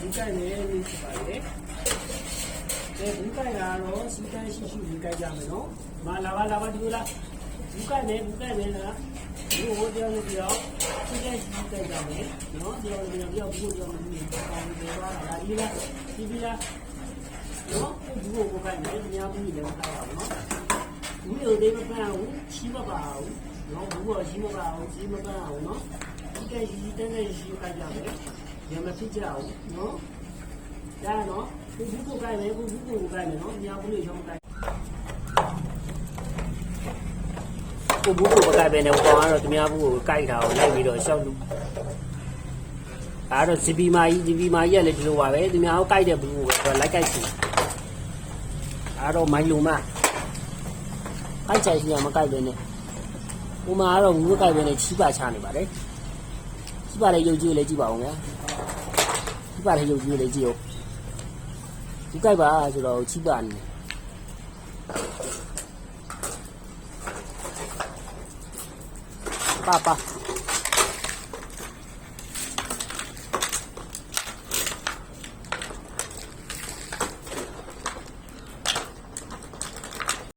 ဘူးကိုက်မယ်လို့ဖြစ်ပါတယ်အဲဘူးကိုက်တာတော့စီတန်းရှိရှိဘူးကိုက်ကြမယ်နော်မလာပါလာပါဒီလိုလားဘူးကိုက်မယ်ဘူးကိုက်မယ်လားဒီဟိုတရားလို့ပြောစီတန်းရှိရှိကိုက်ကြမယ်နော်ပြောလို့ပြောပြောဘူးပြောမှမင်းပေါင်းတယ်ပါလားဒီလားဒီဒီလားနော်ဘူးကိုကိုက်မယ်ဒီများဘူးလည်းမကောက်ပါဘူးနော်ဘူးလို့ဒီမပန်းဘူးချီးမပါဘူးနော်ဘူးကချီးမပါဘူးချီးမပန်းအောင်နော်ဒီကရှိတန်းတဲ့ရှိကိုက်ကြမယ် ရမဖြစ်ကြဘူးနော်ဒါနော်ဘူးဘူးကိုကိုက်မယ်ဘူးဘူးကိုကိုက်မယ်နော်ညာဘူးလေးချောင်းကိုက်ကိုဘူးကိုမကိုက်ပဲနဲ့ဘောင်းကတော့သူများဘူးကိုကိုက်တာကိုလိုက်ပြီးတော့ရှောက်လို့အဲ့တော့ CP မာကြီး CP မာကြီးကလည်းဒီလိုပါပဲသူများကိုကိုက်တဲ့ဘူးကိုပဲလိုက်ကိုက်စီအဲ့တော့မိုင်းလုံမကိုက်ချင်စီကမကိုက်ပဲနဲ့ဟိုမှာကတော့ဘူးကိုက်ပဲနဲ့ချီးပါချနေပါတယ်ချီးပါလေရုပ်ကြီးလေးကြည့်ပါဦးဗျာချီးပါလေ ရုပ်ကြီးလေးကြည့်အောင်ဒီကိုက်ပါဆိုတော့ချီးပါနေပါပါ